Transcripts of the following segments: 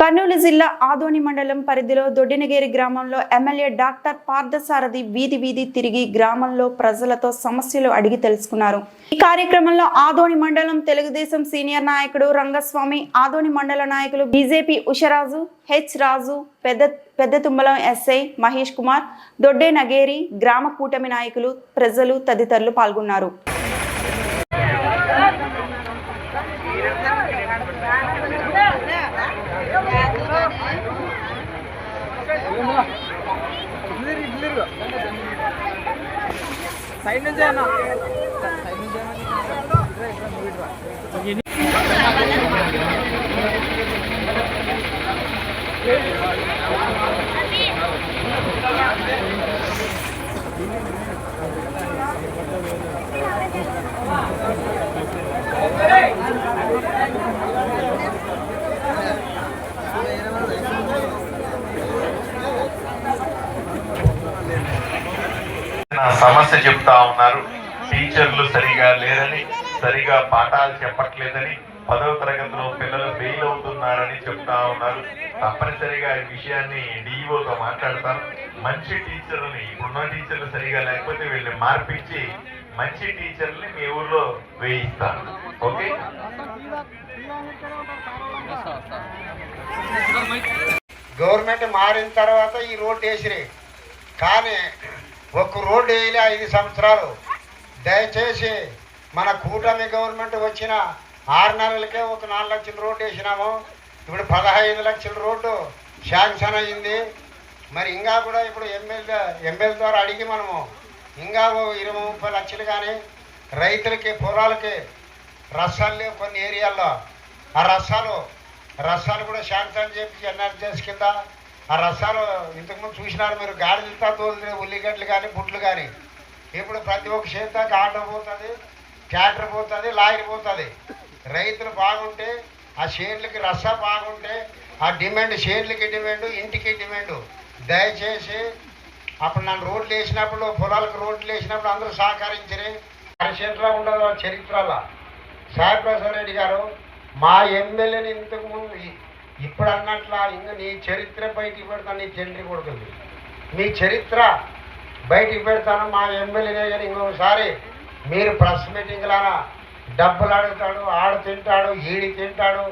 కర్నూలు జిల్లా ఆదోని మండలం పరిధిలో దొడ్డినగేరి గ్రామంలో ఎమ్మెల్యే డాక్టర్ పార్థసారథి వీధి వీధి తిరిగి గ్రామంలో ప్రజలతో సమస్యలు అడిగి తెలుసుకున్నారు. ఈ కార్యక్రమంలో ఆదోని మండలం తెలుగుదేశం సీనియర్ నాయకుడు రంగస్వామి ఆదోని మండల నాయకులు బీజేపీ ఉషరాజు హెచ్ రాజు పెద్ద పెద్ద తుమ్మలం ఎస్ఐ మహేష్ కుమార్ దొడ్డే నగేరి గ్రామ కూటమి నాయకులు ప్రజలు తదితరులు పాల్గొన్నారు. సైడ్ నుంచే అన్న సైడ్ నుంచి నా సమస్య చెప్తా ఉన్నారు. టీచర్లు సరిగా లేరని సరిగా పాఠాలు చెప్పట్లేదని పదవ తరగతిలో పిల్లలు ఫెయిల్ అవుతున్నారని చెప్తా ఉన్నారు. తప్పనిసరిగా ఈ విషయాన్ని డిఈఓతో మాట్లాడతాను. మంచి టీచర్ని ఇప్పుడున్న టీచర్లు సరిగా లేకపోతే వీళ్ళని మార్పించి మంచి టీచర్ని మీ ఊర్లో వేయిస్తాను. ఓకే? గవర్నమెంట్ మారిన తర్వాత ఈ రోడ్ వేసిరే. కానీ ఒక్క రోడ్డు వేయలే ఐదు సంవత్సరాలు. దయచేసి మన కూటమి గవర్నమెంట్ వచ్చిన ఆరు నెలలకే ఒక నాలుగు లక్షల రోడ్డు వేసినాము. ఇప్పుడు పదహైదు లక్షల రోడ్డు శాంక్షన్ అయింది. మరి ఇంకా కూడా ఇప్పుడు ఎమ్మెల్యే ఎమ్మెల్యే ద్వారా అడిగి మనము ఇంకా ఇరవై ముప్పై లక్షలు కానీ రైతులకి పొలాలకి రసాలు కొన్ని ఏరియాల్లో. ఆ రసాలు రసాలు కూడా శాంక్షన్ చేపించి ఎన్ఆర్జీఎస్ కింద ఆ రసాలు ఇంతకుముందు చూసినారు మీరు గాడిదలతో తోలిన ఉల్లిగడ్డలు కానీ బుట్లు కానీ ఇప్పుడు ప్రతి ఒక్క చేతాకి ఆటో పోతుంది ట్రాక్టర్ పోతుంది లారీ పోతుంది. రైతులు బాగుంటే ఆ షేర్లకి రసా బాగుంటే ఆ డిమాండ్ షేర్లకి డిమాండ్ ఇంటికి డిమాండ్. దయచేసి అప్పుడు నన్ను రోడ్లు వేసినప్పుడు పొలాలకు రోడ్లు వేసినప్పుడు అందరూ సహకరించరు. పరిషత్లో ఉండదు చరిత్రలో. సాయిప్రసాద్ రెడ్డి గారు మా ఎమ్మెల్యేని ఇంతకుముందు ఇప్పుడు అన్నట్లా ఇంకా నీ చరిత్ర బయటికి పెడతాను నీ తండ్రి కొడుకుంది మీ చరిత్ర బయటికి పెడతాను మా ఎమ్మెల్యేనే కానీ ఇంకొకసారి మీరు ప్రెస్ మీటింగ్లారా డబ్బులు అడుగుతాడు ఆడు తింటాడు ఈడి తింటాడు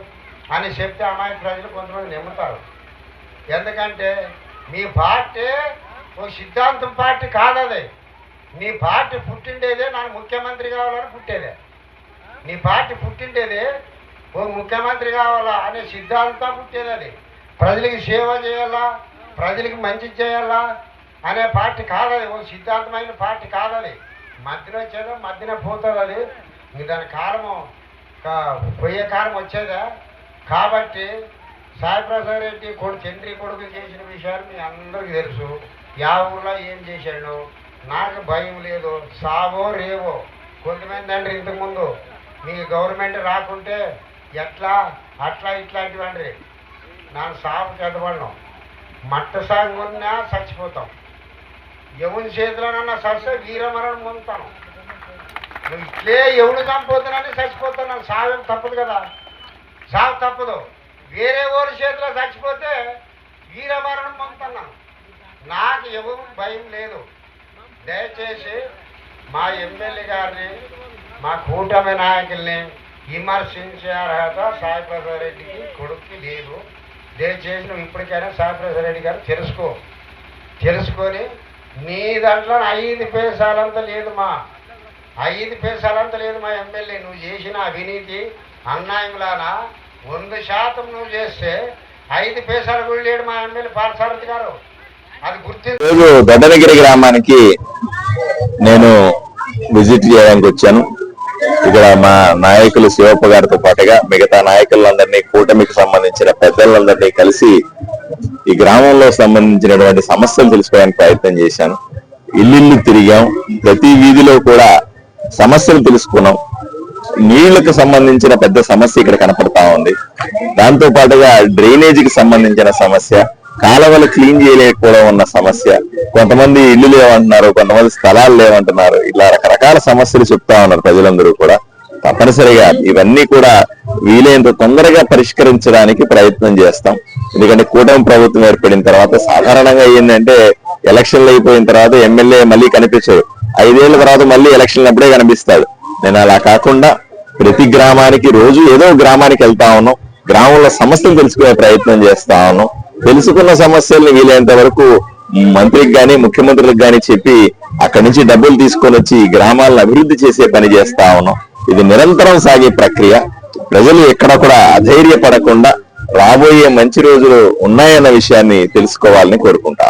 అని చెప్తే అమాయక ప్రజలు కొంతమంది నమ్ముతారు. ఎందుకంటే మీ పార్టీ ఓ సిద్ధాంతం పార్టీ కాదది. నీ పార్టీ పుట్టిండేదే నాకు ముఖ్యమంత్రి కావాలని పుట్టేదే. నీ పార్టీ పుట్టిండేదే ముఖ్యమంత్రి కావాలా అనే సిద్ధాంతం పుట్టేది ప్రజలకి సేవ చేయాలా? ప్రజలకి మంచి చేయాలా? అనే పార్టీ కాదది. ఓ సిద్ధాంతమైన పార్టీ కాదది. మధ్యలో వచ్చేదో మధ్యన పోతుంది అది ఇంక దాని కారణం పోయే కారం వచ్చేదా? కాబట్టి సాయిప్రసాద్ రెడ్డి కొడుకు చంద్రి కొడుకు చేసిన విషయాలు మీ అందరికీ తెలుసు. యా ఊర్లో ఏం చేశాడు? నాకు భయం లేదు. సావో రేవో. కొంతమంది అంటారు ఇంతకుముందు మీ గవర్నమెంట్ రాకుంటే ఎట్లా? అట్లా ఇట్లాంటివి అండి నా సాగు చదవడం మట్ట సాగు ఉన్నా చచ్చిపోతాం. ఎవరి చేతిలోనన్నా సస్తే వీరమరణం పొందుతాను నువ్వు ఇట్లే ఎవడు చంపుతున్నానని చచ్చిపోతాను నాకు తప్పదు కదా. సాగు తప్పదు. వేరే ఊరి చేతిలో చచ్చిపోతే వీరమరణం పొందుతున్నాను నాకు ఎవరు భయం లేదు. దయచేసి మా ఎమ్మెల్యే గారిని మా కూటమి నాయకుల్ని విమర్శించే అర్హత సాయిప్రసాద్ రెడ్డికి కొడుక్కి లేదు దయచేసి నువ్వు ఇప్పటికైనా సాయిప్రసాద్ రెడ్డి గారు తెలుసుకో. తెలుసుకొని నీ దాంట్లో ఐదు పేసాలంత లేదు మా ఐదు పేసాలంత లేదు మా ఎమ్మెల్యే. నువ్వు చేసిన అవినీతి అన్యాయంలానా వంద శాతం నువ్వు చేస్తే ఐదు పేసాలు కూడా లేడు మా ఎమ్మెల్యే పార్సారథి గారు. అది గుర్తు రోజు దొడ్డనగిరి గ్రామానికి నేను విజిట్ చేయడానికి వచ్చాను. ఇక్కడ మా నాయకులు శివప్ప గారితో పాటుగా మిగతా నాయకులందరినీ కూటమికి సంబంధించిన పెద్దలందరినీ కలిసి ఈ గ్రామంలో సంబంధించినటువంటి సమస్యలు తెలుసుకోవడానికి ప్రయత్నం చేశాను. ఇల్లు తిరిగాం. ప్రతి వీధిలో కూడా సమస్యలు తెలుసుకున్నాం. నీళ్ళకు సంబంధించిన పెద్ద సమస్య ఇక్కడ కనపడతా ఉంది. దాంతో పాటుగా డ్రైనేజీకి సంబంధించిన సమస్య కాలువలు క్లీన్ చేయలేకపోవడం ఉన్న సమస్య కొంతమంది ఇల్లు లేవంటున్నారు కొంతమంది స్థలాలు లేవంటున్నారు. ఇలా రకరకాల సమస్యలు చెప్తా ఉన్నారు ప్రజలందరూ కూడా. తప్పనిసరిగా ఇవన్నీ కూడా వీలైనంత తొందరగా పరిష్కరించడానికి ప్రయత్నం చేస్తాం. ఎందుకంటే కూటమి ప్రభుత్వం ఏర్పడిన తర్వాత సాధారణంగా ఏంటంటే ఎలక్షన్లు అయిపోయిన తర్వాత ఎమ్మెల్యే మళ్ళీ కనిపించడు. ఐదేళ్ళ తర్వాత మళ్ళీ ఎలక్షన్లు అప్పుడే కనిపిస్తాడు. నేను అలా కాకుండా ప్రతి గ్రామానికి రోజు ఏదో గ్రామానికి వెళ్తా ఉన్నాం. గ్రామంలో సమస్యలు తెలుసుకునే ప్రయత్నం చేస్తా ఉన్నాం. తెలుసుకున్న సమస్యల్ని వీలైనంత వరకు మంత్రికి గాని ముఖ్యమంత్రులకు గాని చెప్పి అక్కడి నుంచి డబ్బులు తీసుకొని వచ్చి గ్రామాలను అభివృద్ధి చేసే పని చేస్తా ఉన్నాం. ఇది నిరంతరం సాగే ప్రక్రియ. ప్రజలు ఎక్కడ కూడా అధైర్యపడకుండా రాబోయే మంచి రోజులు ఉన్నాయన్న విషయాన్ని తెలుసుకోవాలని కోరుకుంటా